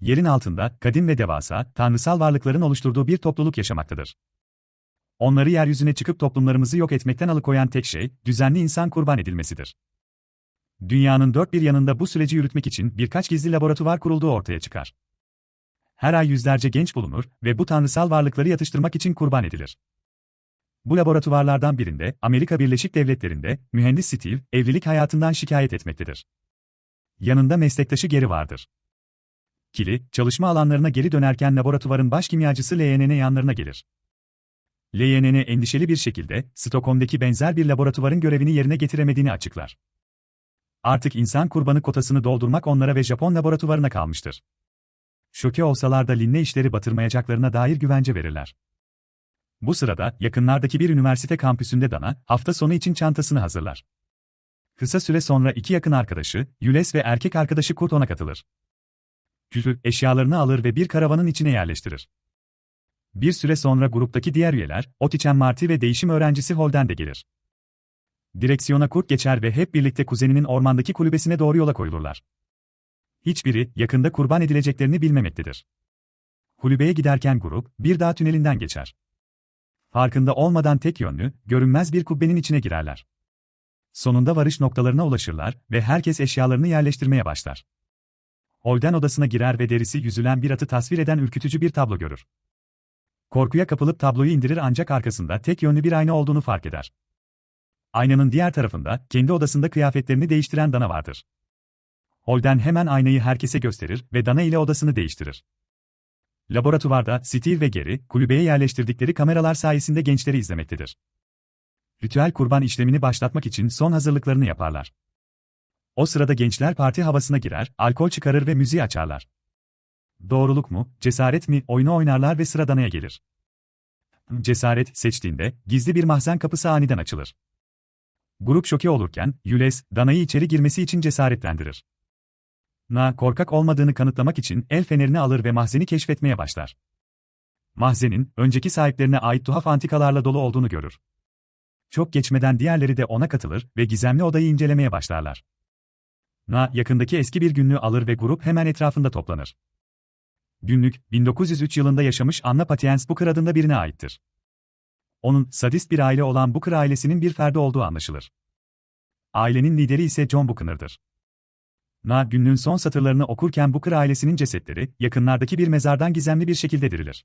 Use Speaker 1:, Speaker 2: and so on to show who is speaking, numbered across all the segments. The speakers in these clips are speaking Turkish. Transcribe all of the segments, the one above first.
Speaker 1: Yerin altında, kadim ve devasa, tanrısal varlıkların oluşturduğu bir topluluk yaşamaktadır. Onları yeryüzüne çıkıp toplumlarımızı yok etmekten alıkoyan tek şey, düzenli insan kurban edilmesidir. Dünyanın dört bir yanında bu süreci yürütmek için birkaç gizli laboratuvar kurulduğu ortaya çıkar. Her ay yüzlerce genç bulunur ve bu tanrısal varlıkları yatıştırmak için kurban edilir. Bu laboratuvarlardan birinde, Amerika Birleşik Devletleri'nde, mühendis Steve, evlilik hayatından şikayet etmektedir. Yanında meslektaşı Geri vardır. Kili, çalışma alanlarına geri dönerken laboratuvarın baş kimyacısı LYN'nin yanlarına gelir. LYNN endişeli bir şekilde, Stockholm'daki benzer bir laboratuvarın görevini yerine getiremediğini açıklar. Artık insan kurbanı kotasını doldurmak onlara ve Japon laboratuvarına kalmıştır. Şoke olsalar da Linne işleri batırmayacaklarına dair güvence verirler. Bu sırada, yakınlardaki bir üniversite kampüsünde Dana, hafta sonu için çantasını hazırlar. Kısa süre sonra iki yakın arkadaşı, Yules ve erkek arkadaşı Kurt ona katılır. Küfür, eşyalarını alır ve bir karavanın içine yerleştirir. Bir süre sonra gruptaki diğer üyeler, ot içen Marty ve değişim öğrencisi Holden de gelir. Direksiyona Kurt geçer ve hep birlikte kuzeninin ormandaki kulübesine doğru yola koyulurlar. Hiçbiri, yakında kurban edileceklerini bilmemektedir. Kulübeye giderken grup, bir dağ tünelinden geçer. Farkında olmadan tek yönlü, görünmez bir kubbenin içine girerler. Sonunda varış noktalarına ulaşırlar ve herkes eşyalarını yerleştirmeye başlar. Holden odasına girer ve derisi yüzülen bir atı tasvir eden ürkütücü bir tablo görür. Korkuya kapılıp tabloyu indirir ancak arkasında tek yönlü bir ayna olduğunu fark eder. Aynanın diğer tarafında, kendi odasında kıyafetlerini değiştiren Dana vardır. Holden hemen aynayı herkese gösterir ve Dana ile odasını değiştirir. Laboratuvarda Steve ve Gary, kulübeye yerleştirdikleri kameralar sayesinde gençleri izlemektedir. Ritüel kurban işlemini başlatmak için son hazırlıklarını yaparlar. O sırada gençler parti havasına girer, alkol çıkarır ve müziği açarlar. Doğruluk mu, cesaret mi oyunu oynarlar ve sıra Dana'ya gelir. Cesaret seçtiğinde gizli bir mahzen kapısı aniden açılır. Grup şoke olurken Yules, Dana'yı içeri girmesi için cesaretlendirir. Na korkak olmadığını kanıtlamak için el fenerini alır ve mahzeni keşfetmeye başlar. Mahzenin, önceki sahiplerine ait tuhaf antikalarla dolu olduğunu görür. Çok geçmeden diğerleri de ona katılır ve gizemli odayı incelemeye başlarlar. Na, yakındaki eski bir günlüğü alır ve grup hemen etrafında toplanır. Günlük, 1903 yılında yaşamış Anna Patiens Booker adında birine aittir. Onun, sadist bir aile olan Booker ailesinin bir ferdi olduğu anlaşılır. Ailenin lideri ise John Buchan'ırdır. Na günlüğün son satırlarını okurken Booker ailesinin cesetleri, yakınlardaki bir mezardan gizemli bir şekilde dirilir.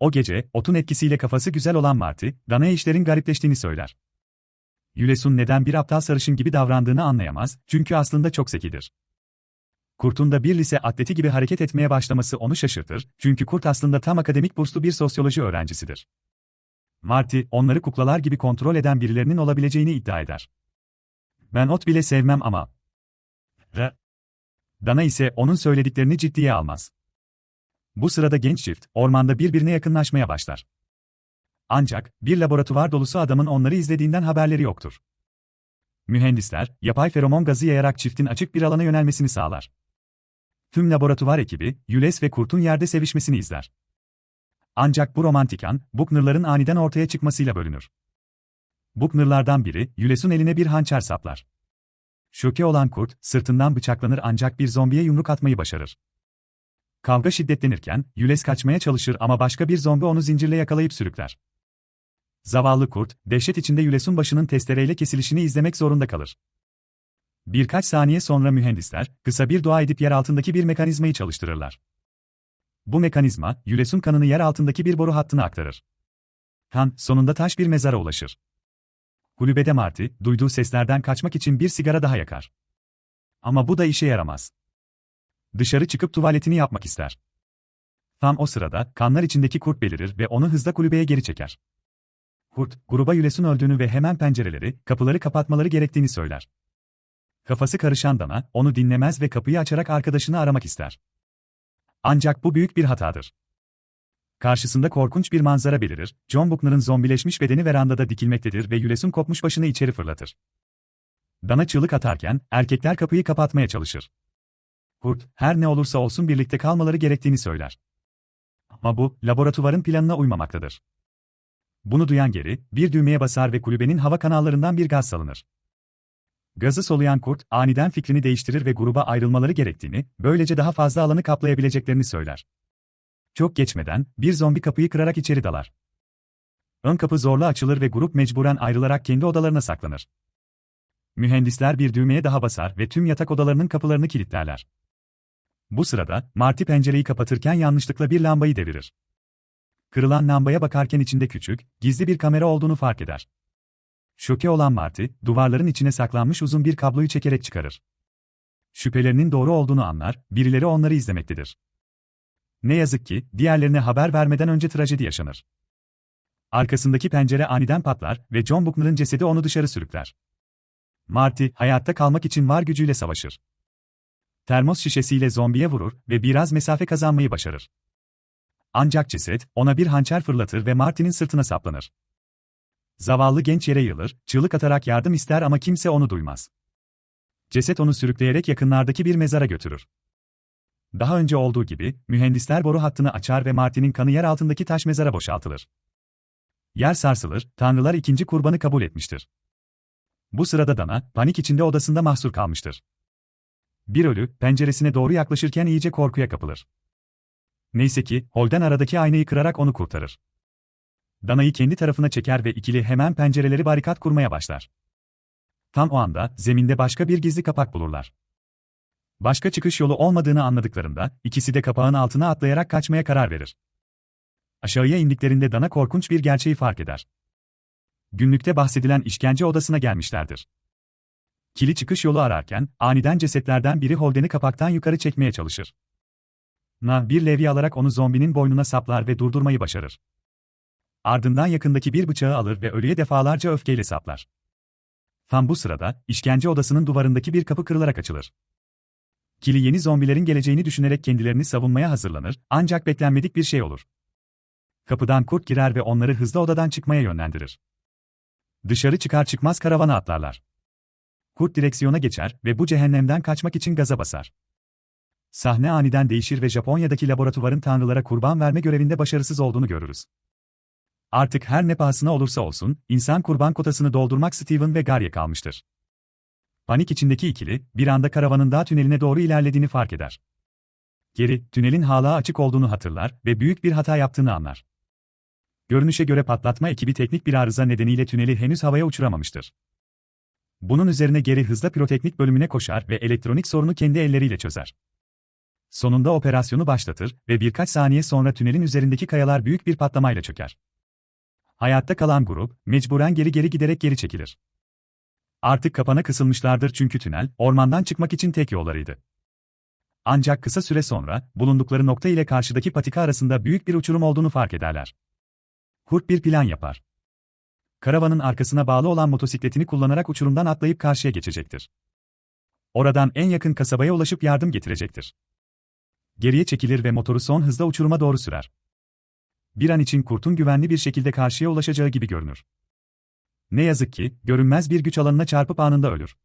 Speaker 1: O gece, otun etkisiyle kafası güzel olan Marty, Dana'ya işlerin garipleştiğini söyler. Yulesun neden bir aptal sarışın gibi davrandığını anlayamaz, çünkü aslında çok zekidir. Kurt'un da bir lise atleti gibi hareket etmeye başlaması onu şaşırtır, çünkü Kurt aslında tam akademik burslu bir sosyoloji öğrencisidir. Marty, onları kuklalar gibi kontrol eden birilerinin olabileceğini iddia eder. Ben ot bile sevmem ama. Re. Dana ise onun söylediklerini ciddiye almaz. Bu sırada genç çift, ormanda birbirine yakınlaşmaya başlar. Ancak, bir laboratuvar dolusu adamın onları izlediğinden haberleri yoktur. Mühendisler, yapay feromon gazı yayarak çiftin açık bir alana yönelmesini sağlar. Tüm laboratuvar ekibi, Yules ve Kurt'un yerde sevişmesini izler. Ancak bu romantik an, Buckner'ların aniden ortaya çıkmasıyla bölünür. Buckner'lardan biri, Yules'un eline bir hançer saplar. Şoke olan Kurt, sırtından bıçaklanır ancak bir zombiye yumruk atmayı başarır. Kavga şiddetlenirken, Yules kaçmaya çalışır ama başka bir zombi onu zincirle yakalayıp sürükler. Zavallı kurt, dehşet içinde Yules'un başının testereyle kesilişini izlemek zorunda kalır. Birkaç saniye sonra mühendisler, kısa bir dua edip yer altındaki bir mekanizmayı çalıştırırlar. Bu mekanizma, Yules'un kanını yer altındaki bir boru hattına aktarır. Kan, sonunda taş bir mezara ulaşır. Kulübede Marty, duyduğu seslerden kaçmak için bir sigara daha yakar. Ama bu da işe yaramaz. Dışarı çıkıp tuvaletini yapmak ister. Tam o sırada, kanlar içindeki kurt belirir ve onu hızla kulübeye geri çeker. Kurt, gruba Yules'un öldüğünü ve hemen pencereleri, kapıları kapatmaları gerektiğini söyler. Kafası karışan Dana, onu dinlemez ve kapıyı açarak arkadaşını aramak ister. Ancak bu büyük bir hatadır. Karşısında korkunç bir manzara belirir, John Buckner'ın zombileşmiş bedeni verandada dikilmektedir ve Yules'un kopmuş başını içeri fırlatır. Dana çığlık atarken, erkekler kapıyı kapatmaya çalışır. Kurt, her ne olursa olsun birlikte kalmaları gerektiğini söyler. Ama bu, laboratuvarın planına uymamaktadır. Bunu duyan geri, bir düğmeye basar ve kulübenin hava kanallarından bir gaz salınır. Gazı soluyan kurt, aniden fikrini değiştirir ve gruba ayrılmaları gerektiğini, böylece daha fazla alanı kaplayabileceklerini söyler. Çok geçmeden, bir zombi kapıyı kırarak içeri dalar. Ön kapı zorla açılır ve grup mecburen ayrılarak kendi odalarına saklanır. Mühendisler bir düğmeye daha basar ve tüm yatak odalarının kapılarını kilitlerler. Bu sırada, Marty pencereyi kapatırken yanlışlıkla bir lambayı devirir. Kırılan lambaya bakarken içinde küçük, gizli bir kamera olduğunu fark eder. Şoke olan Marty, duvarların içine saklanmış uzun bir kabloyu çekerek çıkarır. Şüphelerinin doğru olduğunu anlar, birileri onları izlemektedir. Ne yazık ki, diğerlerine haber vermeden önce trajedi yaşanır. Arkasındaki pencere aniden patlar ve John Buckner'ın cesedi onu dışarı sürükler. Marty, hayatta kalmak için var gücüyle savaşır. Termos şişesiyle zombiye vurur ve biraz mesafe kazanmayı başarır. Ancak ceset, ona bir hançer fırlatır ve Marty'nin sırtına saplanır. Zavallı genç yere yığılır, çığlık atarak yardım ister ama kimse onu duymaz. Ceset onu sürükleyerek yakınlardaki bir mezara götürür. Daha önce olduğu gibi, mühendisler boru hattını açar ve Marty'nin kanı yer altındaki taş mezara boşaltılır. Yer sarsılır, tanrılar ikinci kurbanı kabul etmiştir. Bu sırada Dana, panik içinde odasında mahsur kalmıştır. Bir ölü, penceresine doğru yaklaşırken iyice korkuya kapılır. Neyse ki, Holden aradaki aynayı kırarak onu kurtarır. Dana'yı kendi tarafına çeker ve ikili hemen pencereleri barikat kurmaya başlar. Tam o anda, zeminde başka bir gizli kapak bulurlar. Başka çıkış yolu olmadığını anladıklarında, ikisi de kapağın altına atlayarak kaçmaya karar verir. Aşağıya indiklerinde Dana korkunç bir gerçeği fark eder. Günlükte bahsedilen işkence odasına gelmişlerdir. Kili çıkış yolu ararken, aniden cesetlerden biri Holden'i kapaktan yukarı çekmeye çalışır. Na, bir levye alarak onu zombinin boynuna saplar ve durdurmayı başarır. Ardından yakındaki bir bıçağı alır ve ölüye defalarca öfkeyle saplar. Tam bu sırada, işkence odasının duvarındaki bir kapı kırılarak açılır. Kili yeni zombilerin geleceğini düşünerek kendilerini savunmaya hazırlanır, ancak beklenmedik bir şey olur. Kapıdan kurt girer ve onları hızlı odadan çıkmaya yönlendirir. Dışarı çıkar çıkmaz karavana atlarlar. Kurt direksiyona geçer ve bu cehennemden kaçmak için gaza basar. Sahne aniden değişir ve Japonya'daki laboratuvarın tanrılara kurban verme görevinde başarısız olduğunu görürüz. Artık her ne pahasına olursa olsun, insan kurban kotasını doldurmak Steven ve Garya kalmıştır. Panik içindeki ikili, bir anda karavanın dağ tüneline doğru ilerlediğini fark eder. Geri, tünelin hala açık olduğunu hatırlar ve büyük bir hata yaptığını anlar. Görünüşe göre patlatma ekibi teknik bir arıza nedeniyle tüneli henüz havaya uçuramamıştır. Bunun üzerine geri hızla piroteknik bölümüne koşar ve elektronik sorunu kendi elleriyle çözer. Sonunda operasyonu başlatır ve birkaç saniye sonra tünelin üzerindeki kayalar büyük bir patlamayla çöker. Hayatta kalan grup, mecburen geri geri giderek geri çekilir. Artık kapana kısılmışlardır çünkü tünel, ormandan çıkmak için tek yollarıydı. Ancak kısa süre sonra, bulundukları nokta ile karşıdaki patika arasında büyük bir uçurum olduğunu fark ederler. Kurt bir plan yapar. Karavanın arkasına bağlı olan motosikletini kullanarak uçurumdan atlayıp karşıya geçecektir. Oradan en yakın kasabaya ulaşıp yardım getirecektir. Geriye çekilir ve motoru son hızda uçuruma doğru sürer. Bir an için kurtun güvenli bir şekilde karşıya ulaşacağı gibi görünür. Ne yazık ki, görünmez bir güç alanına çarpıp anında ölür.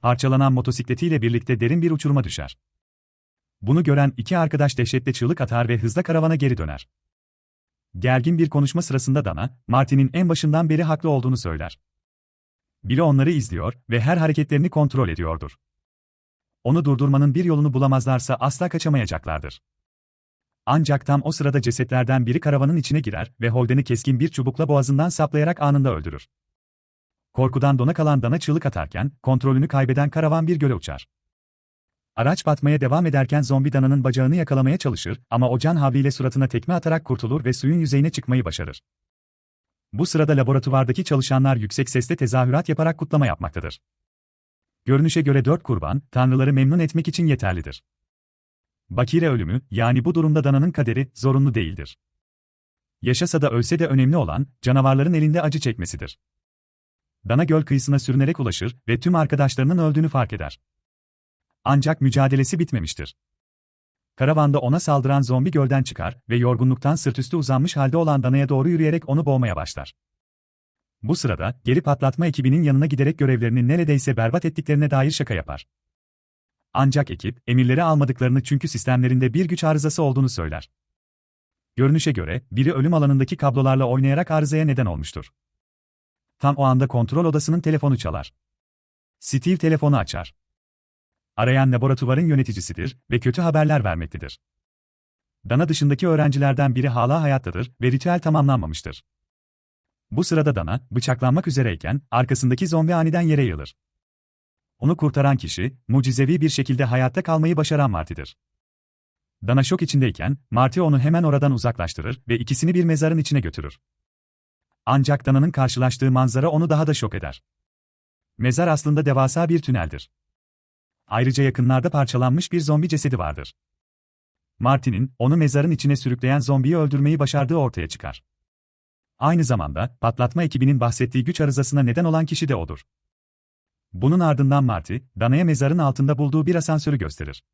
Speaker 1: Parçalanan motosikletiyle birlikte derin bir uçuruma düşer. Bunu gören iki arkadaş dehşetle çığlık atar ve hızla karavana geri döner. Gergin bir konuşma sırasında Dana, Martin'in en başından beri haklı olduğunu söyler. Biri onları izliyor ve her hareketlerini kontrol ediyordur. Onu durdurmanın bir yolunu bulamazlarsa asla kaçamayacaklardır. Ancak tam o sırada cesetlerden biri karavanın içine girer ve Holden'i keskin bir çubukla boğazından saplayarak anında öldürür. Korkudan dona kalan Dana çığlık atarken, kontrolünü kaybeden karavan bir göle uçar. Araç batmaya devam ederken zombi Dana'nın bacağını yakalamaya çalışır ama o can havliyle suratına tekme atarak kurtulur ve suyun yüzeyine çıkmayı başarır. Bu sırada laboratuvardaki çalışanlar yüksek sesle tezahürat yaparak kutlama yapmaktadır. Görünüşe göre dört kurban, tanrıları memnun etmek için yeterlidir. Bakire ölümü, yani bu durumda Dana'nın kaderi, zorunlu değildir. Yaşasa da ölse de önemli olan, canavarların elinde acı çekmesidir. Dana göl kıyısına sürünerek ulaşır ve tüm arkadaşlarının öldüğünü fark eder. Ancak mücadelesi bitmemiştir. Karavanda ona saldıran zombi gölden çıkar ve yorgunluktan sırtüstü uzanmış halde olan Dana'ya doğru yürüyerek onu boğmaya başlar. Bu sırada, geri patlatma ekibinin yanına giderek görevlerini neredeyse berbat ettiklerine dair şaka yapar. Ancak ekip, emirleri almadıklarını çünkü sistemlerinde bir güç arızası olduğunu söyler. Görünüşe göre, biri ölüm alanındaki kablolarla oynayarak arızaya neden olmuştur. Tam o anda kontrol odasının telefonu çalar. Steve telefonu açar. Arayan laboratuvarın yöneticisidir ve kötü haberler vermektedir. Dana dışındaki öğrencilerden biri hala hayattadır ve ritüel tamamlanmamıştır. Bu sırada Dana, bıçaklanmak üzereyken, arkasındaki zombi aniden yere yığılır. Onu kurtaran kişi, mucizevi bir şekilde hayatta kalmayı başaran Marty'dir. Dana şok içindeyken, Marty onu hemen oradan uzaklaştırır ve ikisini bir mezarın içine götürür. Ancak Dana'nın karşılaştığı manzara onu daha da şok eder. Mezar aslında devasa bir tüneldir. Ayrıca yakınlarda parçalanmış bir zombi cesedi vardır. Martin'in, onu mezarın içine sürükleyen zombiyi öldürmeyi başardığı ortaya çıkar. Aynı zamanda, patlatma ekibinin bahsettiği güç arızasına neden olan kişi de odur. Bunun ardından Marty, Dana'ya mezarın altında bulduğu bir asansörü gösterir.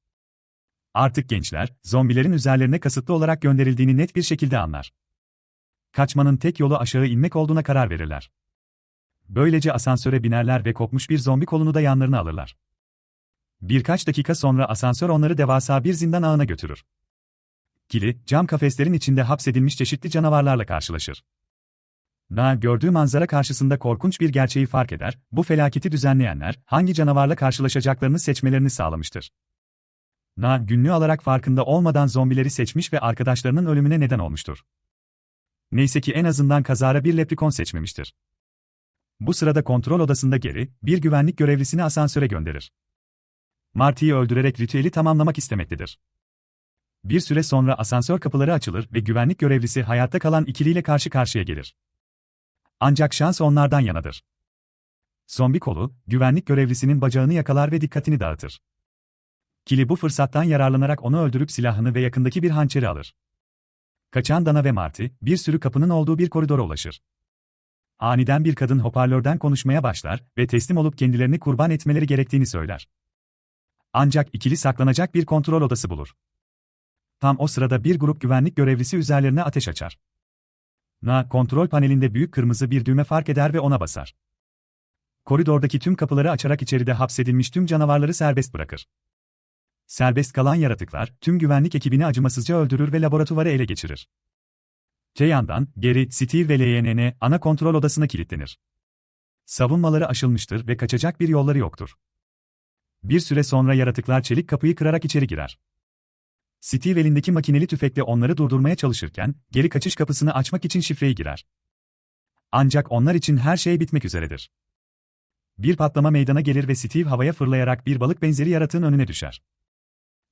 Speaker 1: Artık gençler, zombilerin üzerlerine kasıtlı olarak gönderildiğini net bir şekilde anlar. Kaçmanın tek yolu aşağı inmek olduğuna karar verirler. Böylece asansöre binerler ve kopmuş bir zombi kolunu da yanlarına alırlar. Birkaç dakika sonra asansör onları devasa bir zindan ağına götürür. Kili, cam kafeslerin içinde hapsedilmiş çeşitli canavarlarla karşılaşır. Na gördüğü manzara karşısında korkunç bir gerçeği fark eder, bu felaketi düzenleyenler, hangi canavarla karşılaşacaklarını seçmelerini sağlamıştır. Na günlüğü alarak farkında olmadan zombileri seçmiş ve arkadaşlarının ölümüne neden olmuştur. Neyse ki en azından kazara bir leprikon seçmemiştir. Bu sırada kontrol odasında geri, bir güvenlik görevlisini asansöre gönderir. Marty'yi öldürerek ritüeli tamamlamak istemektedir. Bir süre sonra asansör kapıları açılır ve güvenlik görevlisi hayatta kalan ikiliyle karşı karşıya gelir. Ancak şans onlardan yanadır. Zombi kolu, güvenlik görevlisinin bacağını yakalar ve dikkatini dağıtır. Kili bu fırsattan yararlanarak onu öldürüp silahını ve yakındaki bir hançeri alır. Kaçan Dana ve Marty, bir sürü kapının olduğu bir koridora ulaşır. Aniden bir kadın hoparlörden konuşmaya başlar ve teslim olup kendilerini kurban etmeleri gerektiğini söyler. Ancak ikili saklanacak bir kontrol odası bulur. Tam o sırada bir grup güvenlik görevlisi üzerlerine ateş açar. Na, kontrol panelinde büyük kırmızı bir düğme fark eder ve ona basar. Koridordaki tüm kapıları açarak içeride hapsedilmiş tüm canavarları serbest bırakır. Serbest kalan yaratıklar, tüm güvenlik ekibini acımasızca öldürür ve laboratuvarı ele geçirir. Te yandan, geri, Steve ve LYNN, ana kontrol odasına kilitlenir. Savunmaları aşılmıştır ve kaçacak bir yolları yoktur. Bir süre sonra yaratıklar çelik kapıyı kırarak içeri girer. Steve elindeki makineli tüfekle onları durdurmaya çalışırken, geri kaçış kapısını açmak için şifreyi girer. Ancak onlar için her şey bitmek üzeredir. Bir patlama meydana gelir ve Steve havaya fırlayarak bir balık benzeri yaratığın önüne düşer.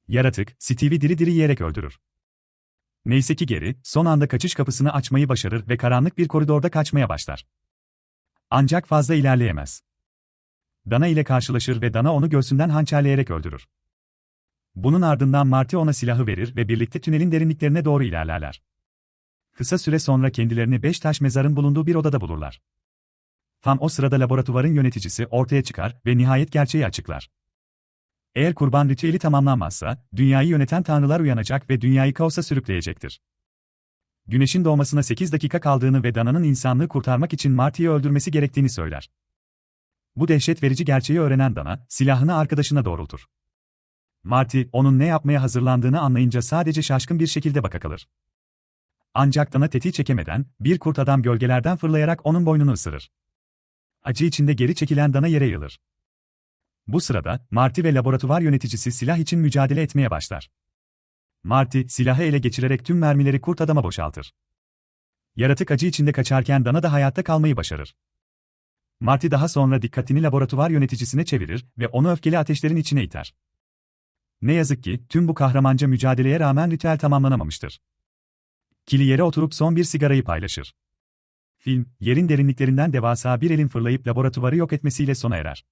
Speaker 1: Yaratık, Steve'i diri diri yiyerek öldürür. Neyse ki geri, son anda kaçış kapısını açmayı başarır ve karanlık bir koridorda kaçmaya başlar. Ancak fazla ilerleyemez. Dana ile karşılaşır ve Dana onu göğsünden hançerleyerek öldürür. Bunun ardından Marty ona silahı verir ve birlikte tünelin derinliklerine doğru ilerlerler. Kısa süre sonra kendilerini beş taş mezarın bulunduğu bir odada bulurlar. Tam o sırada laboratuvarın yöneticisi ortaya çıkar ve nihayet gerçeği açıklar. Eğer kurban ritüeli tamamlanmazsa, dünyayı yöneten tanrılar uyanacak ve dünyayı kaosa sürükleyecektir. Güneşin doğmasına 8 dakika kaldığını ve Dana'nın insanlığı kurtarmak için Marty'yi öldürmesi gerektiğini söyler. Bu dehşet verici gerçeği öğrenen Dana, silahını arkadaşına doğrultur. Marty, onun ne yapmaya hazırlandığını anlayınca sadece şaşkın bir şekilde baka kalır. Ancak Dana tetiği çekemeden, bir kurt adam gölgelerden fırlayarak onun boynunu ısırır. Acı içinde geri çekilen Dana yere yığılır. Bu sırada, Marty ve laboratuvar yöneticisi silah için mücadele etmeye başlar. Marty, silahı ele geçirerek tüm mermileri kurt adama boşaltır. Yaratık acı içinde kaçarken Dana da hayatta kalmayı başarır. Marty daha sonra dikkatini laboratuvar yöneticisine çevirir ve onu öfkeli ateşlerin içine iter. Ne yazık ki, tüm bu kahramanca mücadeleye rağmen ritüel tamamlanamamıştır. Kili yere oturup son bir sigarayı paylaşır. Film, yerin derinliklerinden devasa bir elin fırlayıp laboratuvarı yok etmesiyle sona erer.